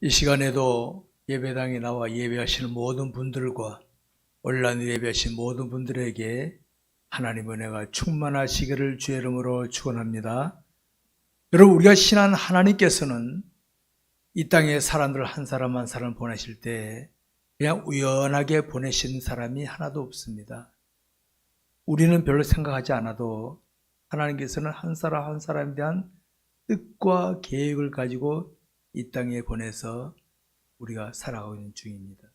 이 시간에도 예배당에 나와 예배하시는 모든 분들과 온라인 예배하신 모든 분들에게 하나님의 은혜가 충만하시기를 주의 이름으로 축원합니다. 여러분 우리가 신한 하나님께서는 이 땅에 사람들 한 사람 한 사람 보내실 때 그냥 우연하게 보내신 사람이 하나도 없습니다. 우리는 별로 생각하지 않아도 하나님께서는 한 사람 한 사람에 대한 뜻과 계획을 가지고 이 땅에 보내서 우리가 살아가고 있는 중입니다.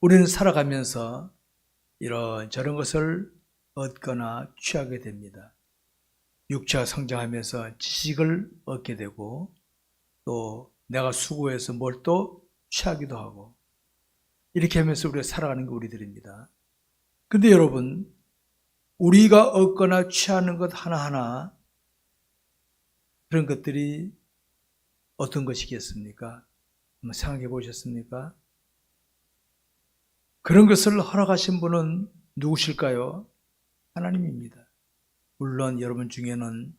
우리는 살아가면서 이런 저런 것을 얻거나 취하게 됩니다. 육체가 성장하면서 지식을 얻게 되고 또 내가 수고해서 뭘 또 취하기도 하고 이렇게 하면서 우리가 살아가는 게 우리들입니다. 근데 여러분 우리가 얻거나 취하는 것 하나하나 그런 것들이 어떤 것이겠습니까? 한번 생각해 보셨습니까? 그런 것을 허락하신 분은 누구실까요? 하나님입니다. 물론 여러분 중에는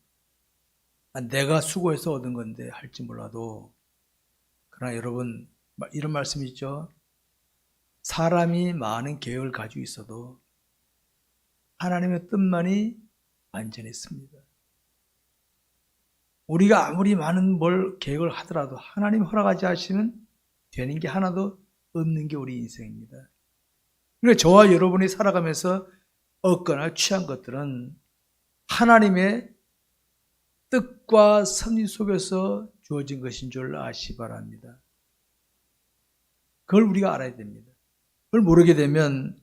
아, 내가 수고해서 얻은 건데 할지 몰라도 그러나 여러분 이런 말씀 있죠. 사람이 많은 계획을 가지고 있어도 하나님의 뜻만이 완전했습니다. 우리가 아무리 많은 뭘 계획을 하더라도 하나님 허락하지 하시면 되는 게 하나도 없는 게 우리 인생입니다. 그러니까 저와 여러분이 살아가면서 얻거나 취한 것들은 하나님의 뜻과 섭리 속에서 주어진 것인 줄 아시 바랍니다. 그걸 우리가 알아야 됩니다. 그걸 모르게 되면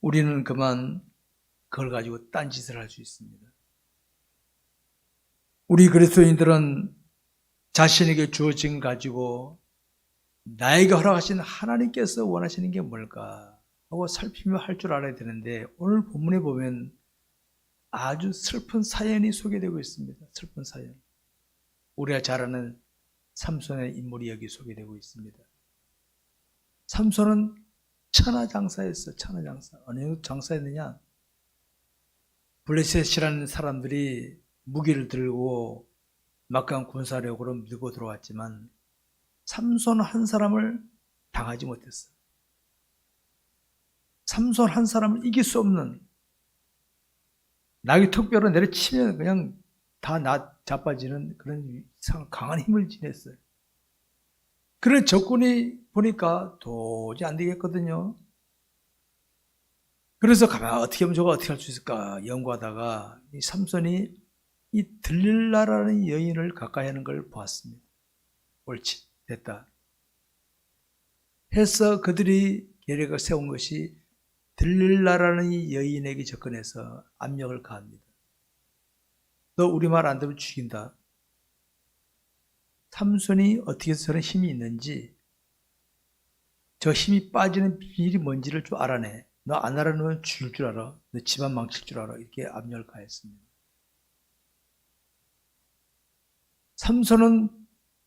우리는 그만 그걸 가지고 딴짓을 할 수 있습니다. 우리 그리스도인들은 자신에게 주어진 가지고 나에게 허락하신 하나님께서 원하시는 게 뭘까 하고 살피며 할 줄 알아야 되는데 오늘 본문에 보면 아주 슬픈 사연이 소개되고 있습니다. 슬픈 사연. 우리가 잘 아는 삼손의 인물이 여기 소개되고 있습니다. 삼손은 천하장사였어. 천하장사. 어느 정도 장사했느냐? 블레셋이라는 사람들이 무기를 들고 막강 군사력으로 밀고 들어왔지만 삼손 한 사람을 당하지 못했어. 삼손 한 사람을 이길 수 없는 낙이 턱뼈로 내려치면 그냥 다 나 자빠지는 그런 강한 힘을 지녔어요. 그런 적군이 보니까 도저히 안 되겠거든요. 그래서 가만 어떻게 하면 저거 어떻게 할 수 있을까 연구하다가 이 삼손이 이 들릴라라는 여인을 가까이 하는 걸 보았습니다. 옳지, 됐다. 해서 그들이 계획을 세운 것이 들릴라라는 이 여인에게 접근해서 압력을 가합니다. 너 우리 말 안 들으면 죽인다. 삼손이 어떻게 해서 저런 힘이 있는지 저 힘이 빠지는 비밀이 뭔지를 좀 알아내. 너 안 알아놓으면 죽일 줄 알아. 너 집안 망칠 줄 알아. 이렇게 압력을 가했습니다. 삼손은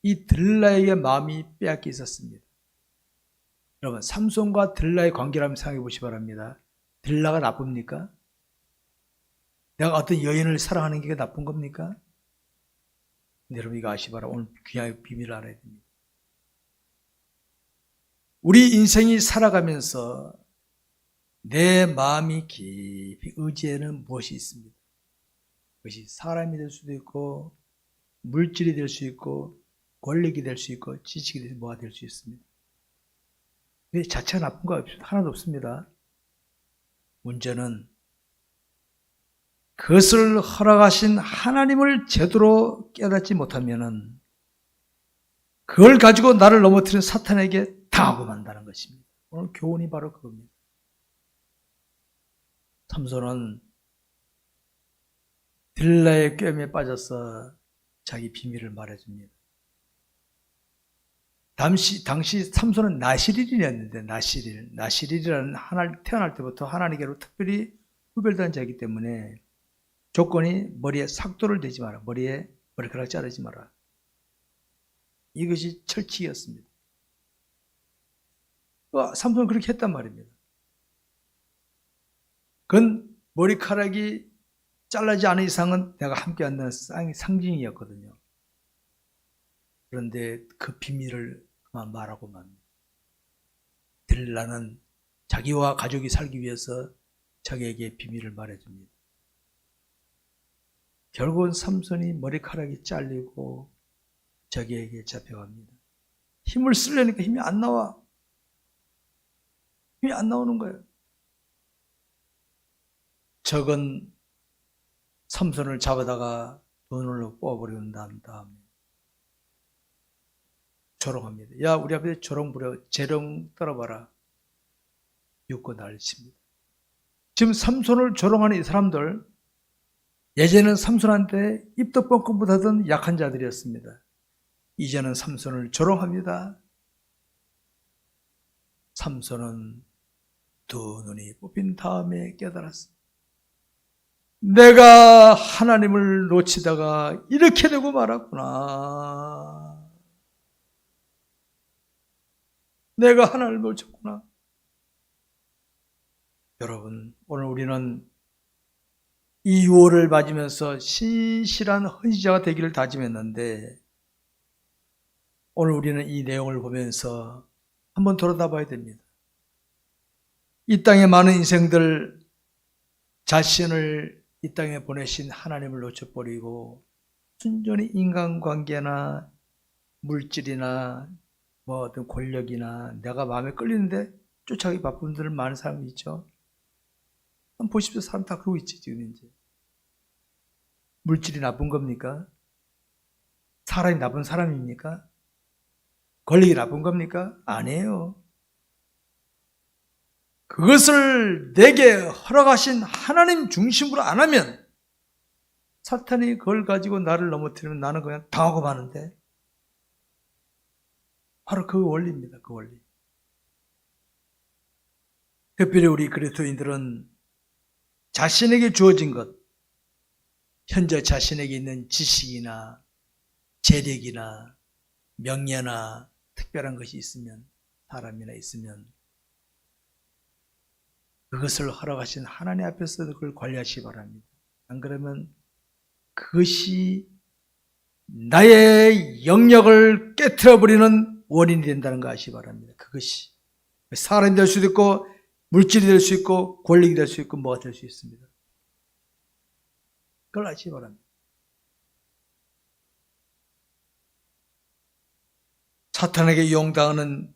이 들라에게 마음이 빼앗겨 있었습니다. 여러분, 삼손과 들라의 관계를 한번 생각해 보시 기 바랍니다. 들라가 나쁩니까? 내가 어떤 여인을 사랑하는 게 나쁜 겁니까? 여러분 이거 아시 바라 오늘 귀하의 비밀을 알아야 됩니다. 우리 인생이 살아가면서 내 마음이 깊이 의지에는 무엇이 있습니다. 그것이 사람이 될 수도 있고 물질이 될 수 있고 권력이 될 수 있고 지식이 될 뭐가 될 수 있습니다. 자체가 나쁜 거 하나도 없습니다. 문제는 그것을 허락하신 하나님을 제대로 깨닫지 못하면은 그걸 가지고 나를 넘어뜨린 사탄에게 당하고 만다는 것입니다. 오늘 교훈이 바로 그겁니다. 삼손은 딜라의 꿰에 빠져서 자기 비밀을 말해줍니다. 당시, 당시 삼손은 나시릴이었는데, 나시릴. 나시릴이라는 하나, 태어날 때부터 하나님께로 특별히 후별된 자이기 때문에 조건이 머리에 삭도를 대지 마라. 머리에 머리카락 자르지 마라. 이것이 철칙이었습니다. 어, 삼손은 그렇게 했단 말입니다. 그건 머리카락이 잘라지 않은 이상은 내가 함께 한다는 상징이었거든요. 그런데 그 비밀을 그만 말하고 맙니다. 들라는 자기와 가족이 살기 위해서 자기에게 비밀을 말해줍니다. 결국은 삼손이 머리카락이 잘리고 자기에게 잡혀갑니다. 힘을 쓰려니까 힘이 안 나와. 힘이 안 나오는 거예요. 적은 삼손을 잡아다가 다음 다음에 조롱합니다. 야 우리 앞에 조롱 부려 재롱 떨어봐라. 육고 날칩니다. 지금 삼손을 조롱하는 이 사람들 예전에는 삼손한테 입도 뻥뻥 못하던 약한 자들이었습니다. 이제는 삼손을 조롱합니다. 삼손은 두 눈이 뽑힌 다음에 깨달았습니다. 내가 하나님을 놓치다가 이렇게 되고 말았구나. 내가 하나님을 놓쳤구나. 여러분, 오늘 우리는 이 유월을 맞으면서 신실한 헌시자가 되기를 다짐했는데, 오늘 우리는 이 내용을 보면서 한번 돌아다 봐야 됩니다. 이 땅에 많은 인생들 자신을 이 땅에 보내신 하나님을 놓쳐버리고 순전히 인간관계나 물질이나 뭐 어떤 권력이나 내가 마음에 끌리는데 쫓아가기 바쁜 분들 많은 사람이 있죠. 보십시오. 사람 다 그러고 있지, 지금 이제. 물질이 나쁜 겁니까? 사람이 나쁜 사람입니까? 권력이 나쁜 겁니까? 아니에요. 그것을 내게 허락하신 하나님 중심으로 안 하면 사탄이 그걸 가지고 나를 넘어뜨리면 나는 그냥 당하고 마는데 바로 그 원리입니다. 그 원리. 특별히 우리 그리스도인들은 자신에게 주어진 것, 현재 자신에게 있는 지식이나 재력이나 명예나 특별한 것이 있으면 사람이나 있으면 그것을 허락하신 하나님 앞에서 그걸 관리하시기 바랍니다. 안 그러면 그것이 나의 영역을 깨뜨려버리는 원인이 된다는 거 아시기 바랍니다. 그것이. 사람이 될 수도 있고, 물질이 될 수 있고, 권력이 될 수 있고, 뭐가 될 수 있습니다. 그걸 아시기 바랍니다. 사탄에게 이용당하는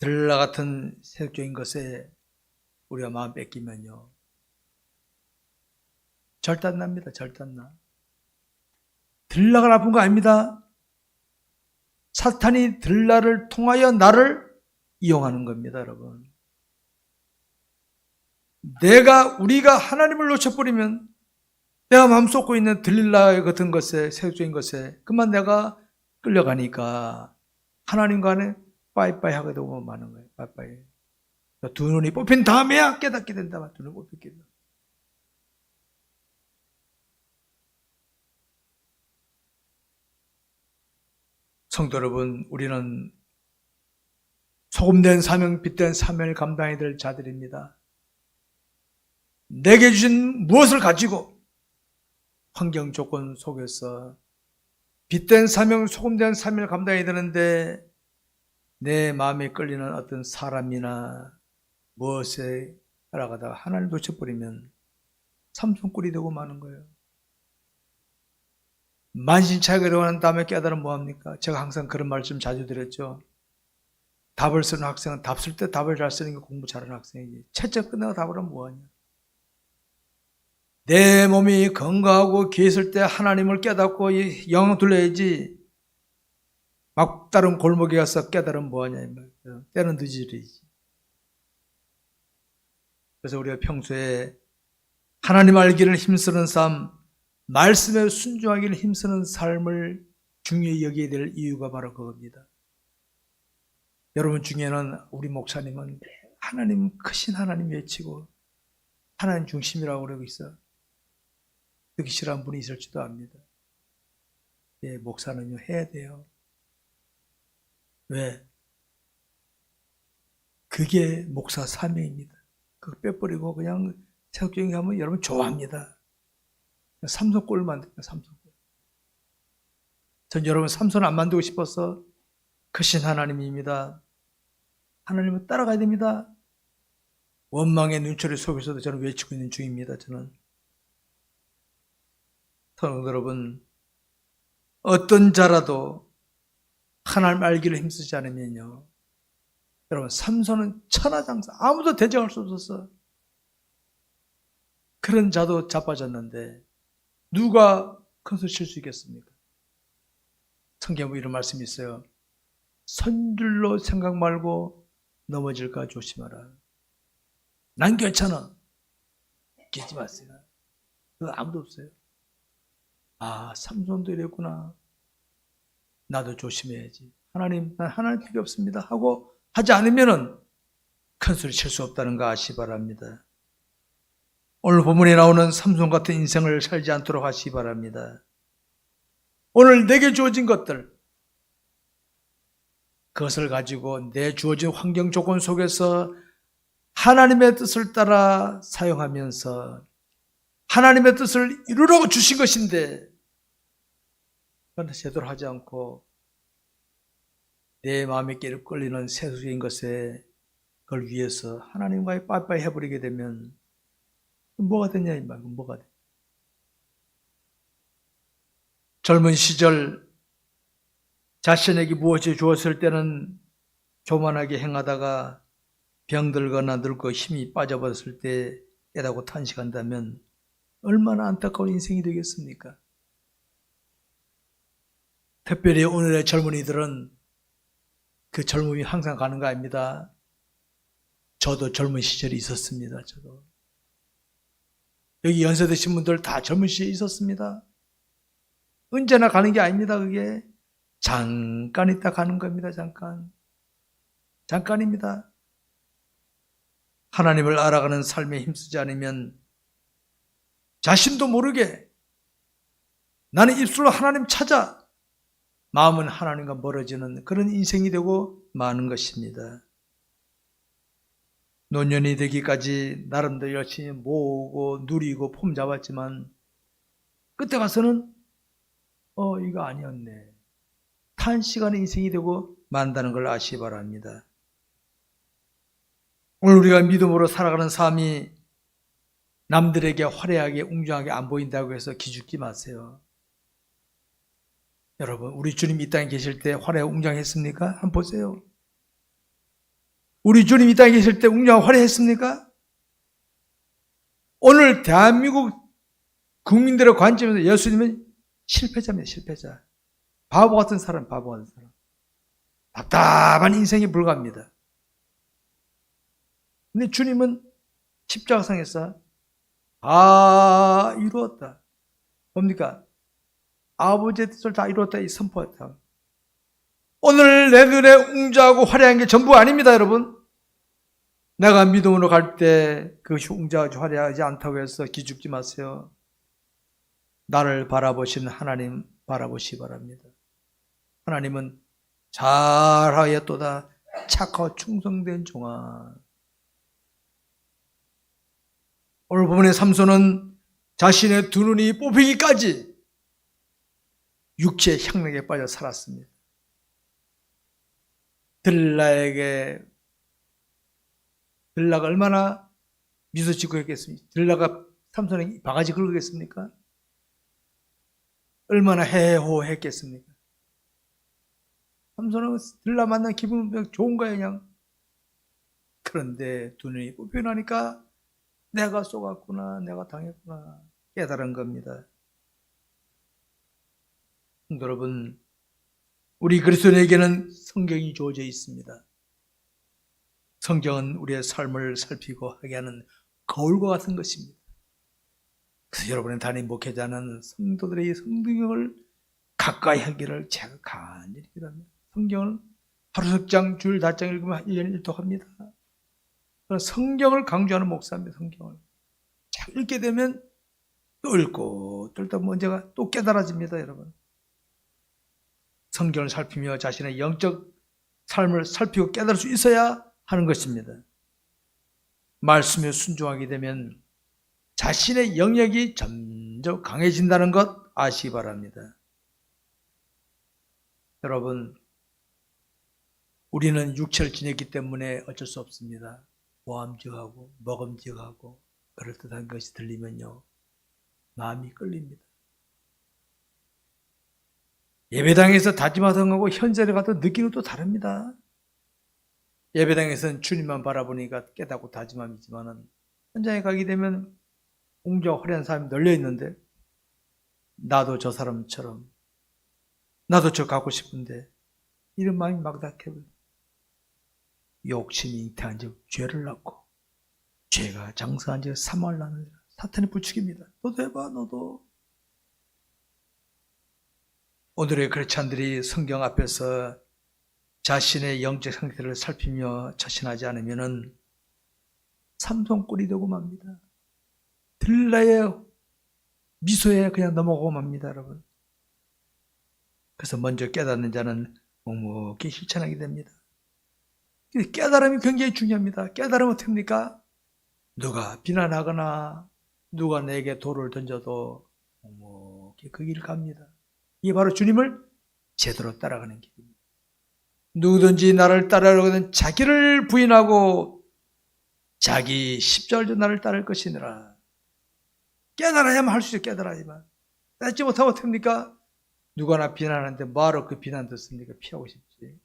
들라 같은 세속적인 것에 우리가 마음 뺏기면요. 절단 납니다. 절단 나. 들라가 나쁜 거 아닙니다. 사탄이 들라를 통하여 나를 이용하는 겁니다, 여러분. 내가, 우리가 하나님을 놓쳐버리면 내가 마음 쏟고 있는 들릴라 같은 것에, 세속적인 것에, 그만 내가 끌려가니까 하나님과는 빠이빠이 하게 되고 마는 거예요. 빠이빠이. 두 눈이 뽑힌 다음에야 깨닫게 된다. 두 눈이 뽑혔게 된다. 성도 여러분, 우리는 소금된 사명, 빛된 사명을 감당해야 될 자들입니다. 내게 주신 무엇을 가지고 환경 조건 속에서 빛된 사명, 소금된 사명을 감당해야 되는데 내 마음에 끌리는 어떤 사람이나 무엇에 따라가다가 하나를 놓쳐버리면 삼손 꿀이 되고 마는 거예요. 만신차게 들어가는 다음에 깨달으면 뭐합니까? 제가 항상 그런 말씀 자주 드렸죠. 답을 쓰는 학생은 답 쓸 때 답을 잘 쓰는 게 공부 잘하는 학생이지. 채점 끝나고 답을 하면 뭐하냐. 내 몸이 건강하고 계실 때 하나님을 깨닫고 영을 둘러야지. 막 다른 골목에 가서 깨달으면 뭐하냐. 때는 늦으리지. 그래서 우리가 평소에 하나님 알기를 힘쓰는 삶, 말씀에 순종하기를 힘쓰는 삶을 중요히 여기게 될 이유가 바로 그겁니다. 여러분 중에는 우리 목사님은 하나님 크신 하나님 외치고 하나님 중심이라고 그러고 있어. 듣기 싫어하는 분이 있을지도 압니다. 예, 목사는요 해야 돼요. 왜? 그게 목사 사명입니다. 그거 빼버리고 그냥 세속적인 거 하면 여러분 좋아합니다. 삼성골 만듭니다. 삼성골. 전 여러분 삼손 안 만들고 싶어서 크신 하나님입니다. 하나님을 따라가야 됩니다. 원망의 눈초리 속에서도 저는 외치고 있는 중입니다. 저는 성도 여러분 어떤 자라도 하나님 알기를 힘쓰지 않으면요. 여러분 삼손은 천하장사 아무도 대적할 수 없었어. 그런 자도 자빠졌는데 누가 큰 소리 칠수 있겠습니까? 성경에 이런 말씀이 있어요. 선줄로 생각 말고 넘어질까 조심하라. 난 괜찮아. 깨지 마세요. 그거 아무도 없어요. 아, 삼손도 이랬구나. 나도 조심해야지. 하나님, 난 하나님 필요 없습니다. 하고 하지 않으면은 큰 소리 칠 수 없다는 거 아시 바랍니다. 오늘 본문에 나오는 삼손 같은 인생을 살지 않도록 하시 바랍니다. 오늘 내게 주어진 것들, 그것을 가지고 내 주어진 환경 조건 속에서 하나님의 뜻을 따라 사용하면서 하나님의 뜻을 이루라고 주신 것인데 그건 제대로 하지 않고 내 마음에 끼를 끌리는 세속적인 것에 그걸 위해서 하나님과의 빠빠이 해버리게 되면 뭐가 되냐 이 말, 뭐가 돼? 젊은 시절 자신에게 무엇이 주었을 때는 교만하게 행하다가 병들거나 늙고 힘이 빠져버렸을 때 깨닫고 탄식한다면 얼마나 안타까운 인생이 되겠습니까? 특별히 오늘의 젊은이들은 그 젊음이 항상 가는 거 아닙니다. 저도 젊은 시절이 있었습니다. 저도. 여기 연세 드신 분들 다 젊은 시절이 있었습니다. 언제나 가는 게 아닙니다. 그게 잠깐 있다 가는 겁니다. 잠깐. 잠깐입니다. 하나님을 알아가는 삶에 힘쓰지 않으면 자신도 모르게 나는 입술로 하나님 찾아 마음은 하나님과 멀어지는 그런 인생이 되고 마는 것입니다. 노년이 되기까지 나름대로 열심히 모으고 누리고 폼 잡았지만 그때 가서는 어 이거 아니었네. 탄 시간의 인생이 되고 만다는 걸 아시기 바랍니다. 오늘 우리가 믿음으로 살아가는 삶이 남들에게 화려하게 웅장하게 안 보인다고 해서 기죽지 마세요. 여러분, 우리 주님 이 땅에 계실 때 화려하게 웅장했습니까? 한번 보세요. 우리 주님 이 땅에 계실 때 웅장하고 화려했습니까? 오늘 대한민국 국민들의 관점에서 예수님은 실패자입니다, 실패자. 바보 같은 사람, 바보 같은 사람. 답답한 인생이 불과합니다. 근데 주님은 십자가상에서 다 이루었다. 뭡니까? 아버지의 뜻을 다 이루었다 이 선포했다. 오늘 내 눈에 웅장하고 화려한 게 전부 아닙니다, 여러분. 내가 믿음으로 갈 때 그것이 웅장하지 화려하지 않다고 해서 기죽지 마세요. 나를 바라보시는 하나님 바라보시 바랍니다. 하나님은 잘하였도다 착하고 충성된 종아. 오늘 부분의 삼손은 자신의 두 눈이 뽑히기까지 육체의 향락에 빠져 살았습니다. 들라에게 들라가 얼마나 미소 짓고 했겠습니까? 들라가 삼손에게 바가지 긁겠습니까? 얼마나 해호했겠습니까? 삼손은 들라 만난 기분 좋은 거야 그냥. 그런데 두 눈이 뽑혀나니까 내가 쏘갔구나, 내가 당했구나 깨달은 겁니다. 여러분, 우리 그리스도인에게는 성경이 주어져 있습니다. 성경은 우리의 삶을 살피고 하게 하는 거울과 같은 것입니다. 그래서 여러분의 담임 목회자는 성도들의 성경을 가까이 하기를 제가 간절히 기도합니다. 성경을 하루 석장, 주일 다장 읽으면 1년 1독 합니다. 성경을 강조하는 목사입니다. 성경을. 자 읽게 되면 또 읽고 또 읽다 문제가 또 깨달아집니다. 여러분. 성경을 살피며 자신의 영적 삶을 살피고 깨달을 수 있어야 하는 것입니다. 말씀에 순종하게 되면 자신의 영역이 점점 강해진다는 것 아시기 바랍니다. 여러분, 우리는 육체를 지녔기 때문에 어쩔 수 없습니다. 모함직하고 먹음직하고 그럴듯한 것이 들리면요. 마음이 끌립니다. 예배당에서 다짐하던 거고 현장에 가도 느끼는 또 다릅니다. 예배당에서는 주님만 바라보니까 깨닫고 다짐함이지만은 현장에 가게 되면 웅장하고 화려한 사람이 널려 있는데 나도 저 사람처럼 나도 저 갖고 싶은데 이런 마음이 막닥해버려 욕심이 잉태한 지 죄를 낳고 죄가 장사한 지 사망을 낳는 사탄의 부축입니다. 너도 해봐 너도 오늘의 크리스찬들이 성경 앞에서 자신의 영적 상태를 살피며 자신하지 않으면은 삼손꼴이 되고 맙니다. 들라의 미소에 그냥 넘어가고 맙니다, 여러분. 그래서 먼저 깨닫는 자는 묵묵히 실천하게 됩니다. 깨달음이 굉장히 중요합니다. 깨달으면 어떻게 합니까? 누가 비난하거나 누가 내게 돌을 던져도 묵묵히 그 길을 갑니다. 이게 바로 주님을 제대로 따라가는 길입니다. 누구든지 나를 따르려거든 자기를 부인하고 자기 져 나를 따를 것이니라. 깨달아야만 할 수 있어요. 깨달아야만. 깨닫지 못하면 어떡합니까? 누가 나 비난하는데 뭐하러 그 비난 듣습니까? 피하고 싶지.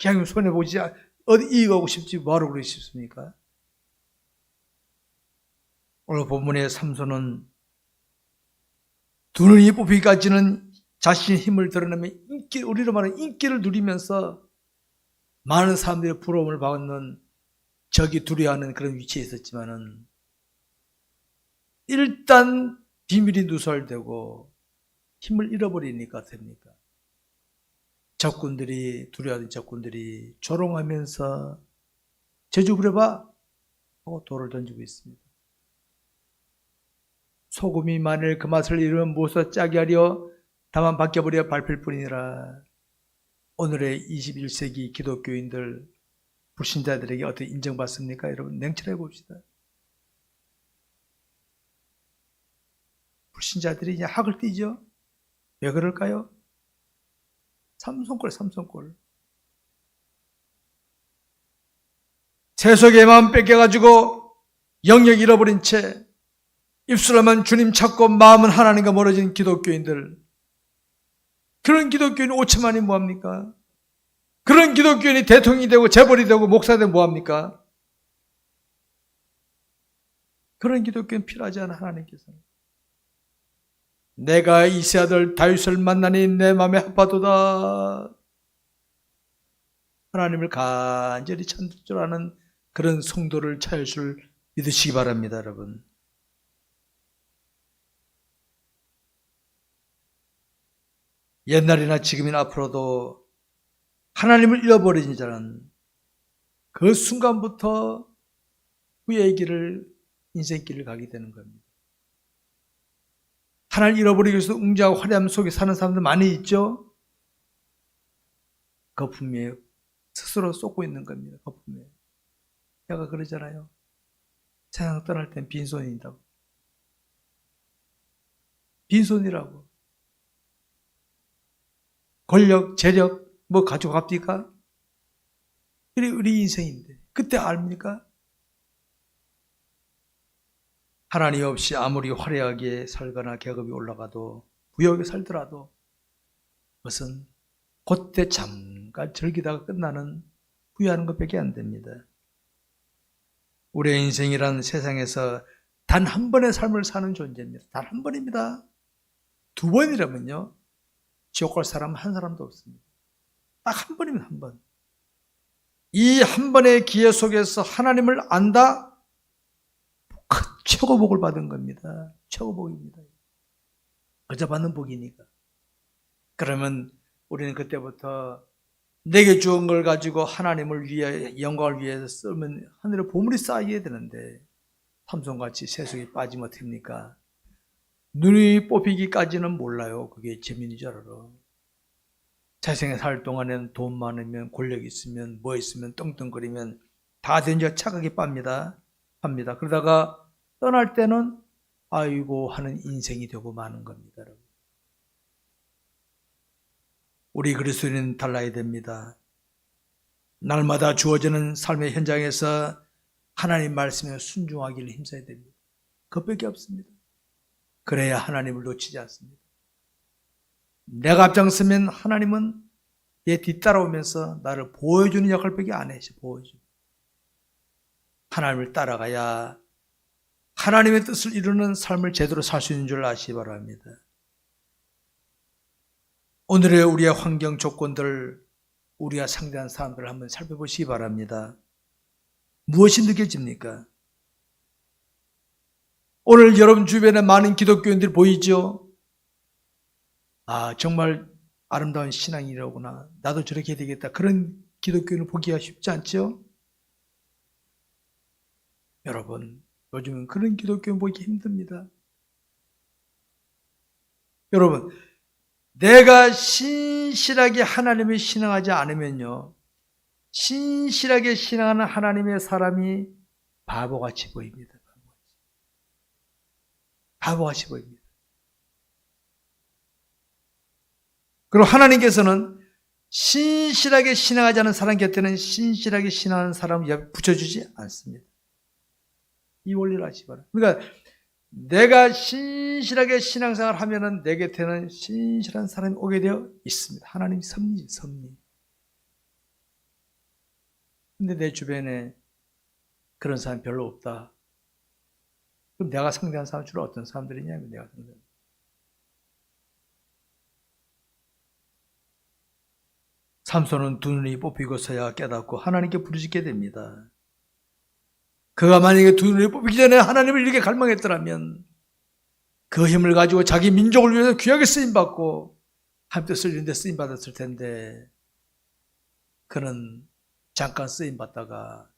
그냥 손해보지, 어디 이익하고 싶지 뭐하러 그러고 싶습니까? 오늘 본문의 삼손은 두 눈이 뽑히기까지는 자신의 힘을 드러내며 인기, 우리로 말하는 인기를 누리면서 많은 사람들의 부러움을 받는 적이 두려워하는 그런 위치에 있었지만은 일단 비밀이 누설되고 힘을 잃어버리니까 됩니까? 적군들이 두려워하는 적군들이 조롱하면서 제주 부려봐 하고 돌을 던지고 있습니다. 소금이 만일 그 맛을 잃으면 무엇을 짜게 하려 다만 바뀌어버려 밟힐 뿐이라 오늘의 21세기 기독교인들 불신자들에게 어떻게 인정받습니까? 여러분 냉철해 봅시다. 불신자들이 이제 학을 띄죠. 왜 그럴까요? 삼손골, 삼손골. 마음 뺏겨가지고 영역 잃어버린 채 입술로만 주님 찾고 마음은 하나님과 멀어진 기독교인들. 그런 기독교인 5천만이 뭐합니까? 그런 기독교인이 대통령이 되고 재벌이 되고 목사 되고 뭐합니까? 그런 기독교인 필요하지 않아 하나님께서는. 내가 이세 아들 다윗을 만나니 내 마음에 아파도다. 하나님을 간절히 찾을 줄 아는 그런 성도를 찾을 줄 믿으시기 바랍니다, 여러분. 옛날이나 지금이나 앞으로도 하나님을 잃어버린 자는 그 순간부터 후의 길을 인생길을 가게 되는 겁니다. 하나를 잃어버리기 위해서 웅장하고 화려함 속에 사는 사람들 많이 있죠? 거품에 스스로 쏟고 있는 겁니다. 거품에. 제가 그러잖아요. 세상 떠날 땐 빈손이라고. 빈손이라고. 권력, 재력, 뭐 가지고 갑니까? 이게 우리 인생인데. 그때 압니까? 하나님 없이 아무리 화려하게 살거나 계급이 올라가도 부역에 살더라도 그것은 그때 잠깐 즐기다가 끝나는 부유하는 것밖에 안 됩니다. 우리의 인생이란 세상에서 단 한 번의 삶을 사는 존재입니다. 단 한 번입니다. 두 번이라면요. 지옥 갈 사람 한 사람도 없습니다. 딱 한 번이면 한 번. 이 한 번의 기회 속에서 하나님을 안다? 최고 복을 받은 겁니다. 최고 복입니다. 어제 받는 복이니까. 그러면 우리는 그때부터 내게 주은 걸 가지고 하나님을 위해 영광을 위해서 쓰면 하늘에 보물이 쌓여야 되는데 삼손같이 세속에 빠지면 어떡합니까? 눈이 뽑히기까지는 몰라요. 그게 재민이 줄 알아. 세상에 살 동안에는 돈 많으면 권력 있으면 뭐 있으면 떵떵거리면 다 된저 착하게 빱니다. 합니다. 그러다가 떠날 때는 아이고 하는 인생이 되고 마는 겁니다. 여러분. 우리 그리스도인은 달라야 됩니다. 날마다 주어지는 삶의 현장에서 하나님 말씀에 순종하기를 힘써야 됩니다. 그것밖에 없습니다. 그래야 하나님을 놓치지 않습니다. 내가 앞장서면 하나님은 얘 뒤따라오면서 나를 보여주는 역할밖에 안 해. 보여줘. 하나님을 따라가야 하나님의 뜻을 이루는 삶을 제대로 살 수 있는 줄 아시기 바랍니다. 오늘의 우리의 환경 조건들, 우리가 상대한 사람들을 한번 살펴보시기 바랍니다. 무엇이 느껴집니까? 오늘 여러분 주변에 많은 기독교인들 보이죠? 아, 정말 아름다운 신앙이라구나. 나도 저렇게 해야 되겠다. 그런 기독교인을 보기가 쉽지 않죠? 여러분, 요즘은 그런 기독교인 보기 힘듭니다. 여러분, 내가 신실하게 하나님을 신앙하지 않으면요, 신실하게 신앙하는 하나님의 사람이 바보같이 보입니다. 바보같이 보입니다. 그리고 하나님께서는 신실하게 신앙하지 않은 사람 곁에는 신실하게 신앙하는 사람을 붙여주지 않습니다. 이 원리를 바랍니다. 그러니까 내가 신실하게 신앙생활 하면은 내 곁에는 신실한 사람이 오게 되어 있습니다. 하나님이 섭리, 섭리. 근데 내 주변에 그런 사람 별로 없다. 그럼 내가 상대한 사람 주로 어떤 사람들이냐면 내가 상대한 삼손은 두 눈이 뽑히고서야 깨닫고 하나님께 부르짖게 됩니다. 그가 만약에 두 눈이 뽑히기 전에 하나님을 이렇게 갈망했더라면 그 힘을 가지고 자기 민족을 위해서 귀하게 쓰임받고 함께 쓰리는데 쓰임받았을 텐데 그는 잠깐 쓰임받다가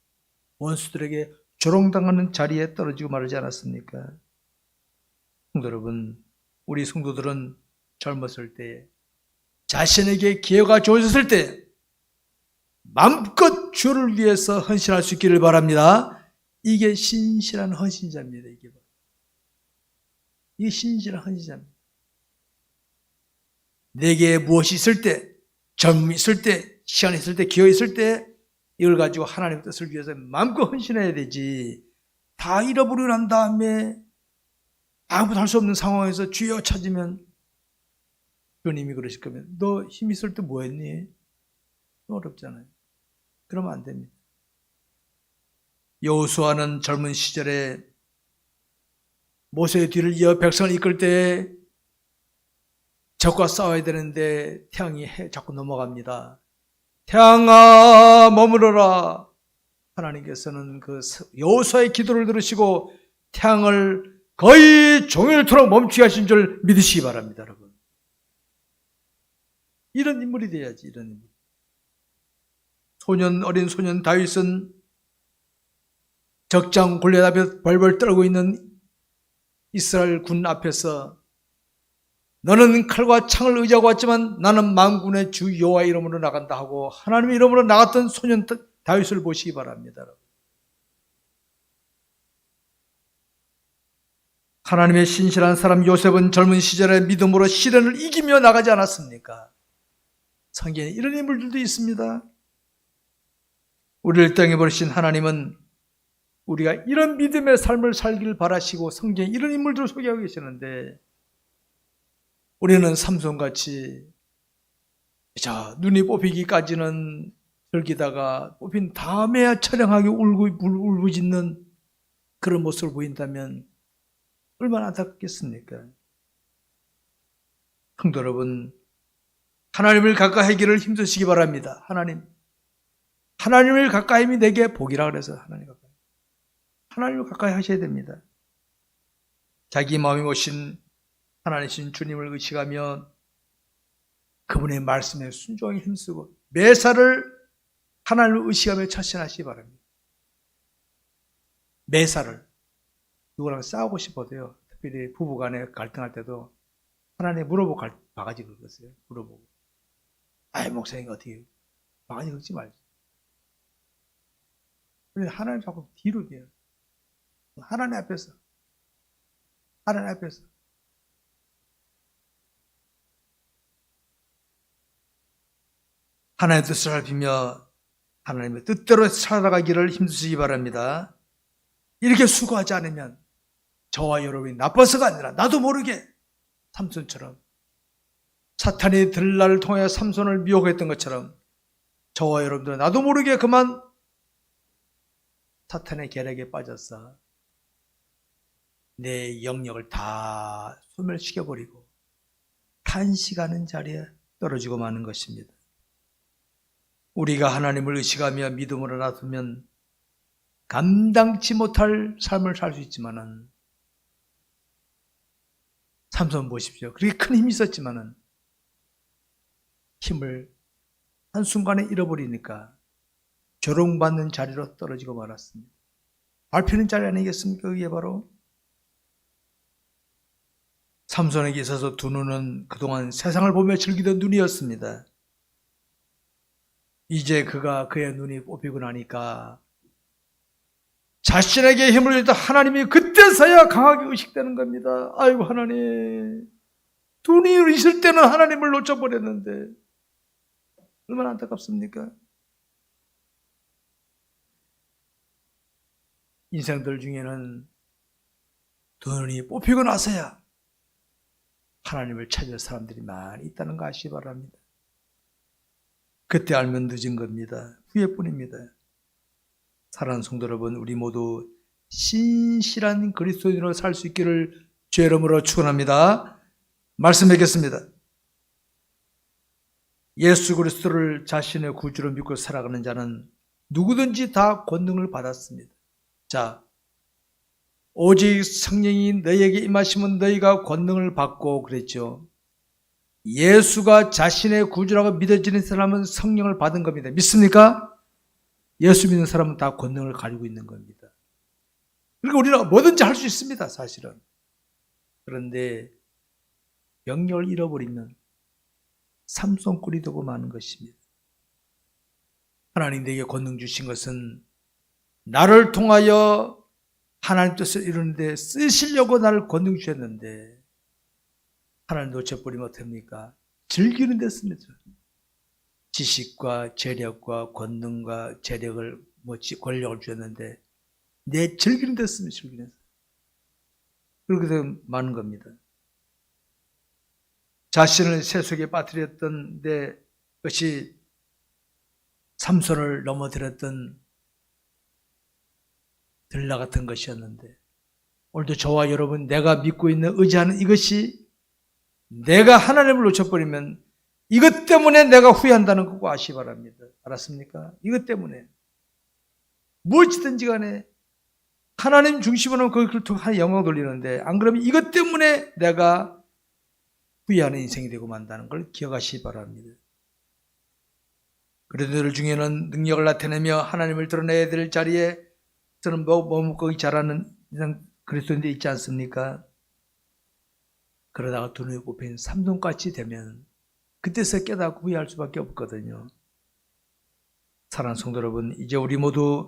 원수들에게 조롱당하는 자리에 떨어지고 마르지 않았습니까? 성도 여러분, 우리 성도들은 젊었을 때 자신에게 기회가 주어졌을 때 마음껏 주를 위해서 헌신할 수 있기를 바랍니다. 이게 신실한 헌신자입니다. 이게 신실한 헌신자입니다. 내게 무엇이 있을 때, 젊음이 있을 때, 시간이 있을 때, 기회 있을 때 이걸 가지고 하나님의 뜻을 위해서 마음껏 헌신해야 되지. 다 잃어버리고 난 다음에 아무것도 할 수 없는 상황에서 주여 찾으면 주님이 그러실 거면 너 힘 있을 때 뭐 했니? 어렵잖아요. 그러면 안 됩니다. 여호수아는 젊은 시절에 모세의 뒤를 이어 백성을 이끌 때 적과 싸워야 되는데 태양이 해, 자꾸 넘어갑니다. 태양아 머무러라. 하나님께서는 그 여호수아의 기도를 들으시고 태양을 거의 종일토록 멈추게 하신 줄 믿으시기 바랍니다, 여러분. 이런 인물이 돼야지, 이런 인물. 소년, 어린 소년 다윗은 적장 골리앗 앞에 벌벌 떨고 있는 이스라엘 군 앞에서 너는 칼과 창을 의지하고 왔지만 나는 만군의 주 여호와 이름으로 나간다 하고 하나님의 이름으로 나갔던 소년 다윗을 보시기 바랍니다. 하나님의 신실한 사람 요셉은 젊은 시절에 믿음으로 시련을 이기며 나가지 않았습니까? 성경에 이런 인물들도 있습니다. 우리를 땅에 버리신 하나님은 우리가 이런 믿음의 삶을 살기를 바라시고 성경에 이런 인물들을 소개하고 계시는데 우리는 삼손같이 자 눈이 뽑히기까지는 즐기다가 뽑힌 다음에야 처량하게 울고 울부짖는 그런 모습을 보인다면 얼마나 안타깝겠습니까? 성도 여러분 하나님을 가까이 하기를 힘쓰시기 바랍니다. 하나님 하나님을 가까이미 내게 복이라 그래서 하나님 가까이 하나님을 가까이 하셔야 됩니다. 자기 마음이 오신 하나님신 주님을 의식하며 그분의 말씀에 순종하게 힘쓰고 매사를 하나님을 의식하며 처신하시기 바랍니다. 매사를 누구랑 싸우고 싶어도요. 특별히 부부간에 갈등할 때도 하나님 물어보고 갈, 바가지 긁었어요. 물어보고. 아이 목사님 어떻게 바가지 긁지 말지. 그런데 하나님 자꾸 뒤로 돼요. 하나님 앞에서 하나님 앞에서 하나님의 뜻을 살피며 하나님의 뜻대로 살아가기를 힘쓰시기 바랍니다. 이렇게 수고하지 않으면 저와 여러분이 나빠서가 아니라 나도 모르게 삼손처럼 사탄이 들날을 통해 삼손을 미혹했던 것처럼 저와 여러분들은 나도 모르게 그만 사탄의 계략에 빠져서 내 영역을 다 소멸시켜버리고 탄식하는 자리에 떨어지고 마는 것입니다. 우리가 하나님을 의식하며 믿음으로 나서면 감당치 못할 삶을 살 수 있지만은 삼손 보십시오. 그렇게 큰 힘이 있었지만은 힘을 한순간에 잃어버리니까 조롱받는 자리로 떨어지고 말았습니다. 밟히는 자리 아니겠습니까? 그게 바로 삼손에게 있어서 두 눈은 그동안 세상을 보며 즐기던 눈이었습니다. 이제 그가 그의 눈이 뽑히고 나니까 자신에게 힘을 주다 하나님이 그때서야 강하게 의식되는 겁니다. 아이고 하나님 두 눈이 있을 때는 하나님을 놓쳐버렸는데 얼마나 안타깝습니까? 인생들 중에는 두 눈이 뽑히고 나서야 하나님을 찾을 사람들이 많이 있다는 거 아시기 바랍니다. 그때 알면 늦은 겁니다. 후회뿐입니다. 사랑하는 성도 여러분, 우리 모두 신실한 그리스도인으로 살 수 있기를 주의 이름으로 축원합니다. 말씀 뵙겠습니다. 예수 그리스도를 자신의 구주로 믿고 살아가는 자는 누구든지 다 권능을 받았습니다. 자, 오직 성령이 너희에게 임하시면 너희가 권능을 받고 그랬죠. 예수가 자신의 구주라고 믿어지는 사람은 성령을 받은 겁니다. 믿습니까? 예수 믿는 사람은 다 권능을 가지고 있는 겁니다. 그러니까 우리는 뭐든지 할 수 있습니다, 사실은. 그런데 영역을 잃어버리면 삼손꿀이 되고 마는 것입니다. 하나님 내게 권능 주신 것은 나를 통하여 하나님 뜻을 이루는데 쓰시려고 나를 권능 주셨는데 하나님 놓쳐버리면 어떡합니까? 즐기는 데 씁니다. 지식과 재력과 권능과 재력을 뭐 지- 권력을 주셨는데 내 즐기는 데 쓰면 즐기는 데. 그렇게 되면 많은 겁니다. 자신을 세속에 빠뜨렸던 데 것이 삼손을 넘어뜨렸던 들라 같은 것이었는데 오늘도 저와 여러분 내가 믿고 있는 의지하는 이것이 내가 하나님을 놓쳐버리면 이것 때문에 내가 후회한다는 거고 아시 기 바랍니다. 알았습니까? 이것 때문에 무엇이든지 간에 하나님 중심으로 그걸 통해 영광 돌리는데 안 그러면 이것 때문에 내가 후회하는 인생이 되고 만다는 걸 기억하시기 바랍니다. 그래도 중에는 능력을 나타내며 하나님을 드러내야 될 자리에 저는 뭐, 머뭇거기 잘하는 이상 그리스도인데 있지 않습니까? 그러다가 두 눈이 뽑힌 삼동같이 되면 그때서 깨닫고 후회할 수밖에 없거든요. 사랑하는 성도 여러분, 이제 우리 모두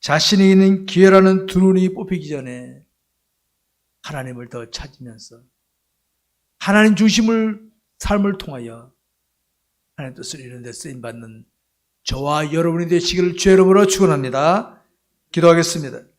자신이 있는 기회라는 두 눈이 뽑히기 전에 하나님을 더 찾으면서 하나님 중심을 삶을 통하여 하나님 뜻을 이루는 데 쓰임 받는 저와 여러분이 되시기를 이름으로 축원합니다. 기도하겠습니다.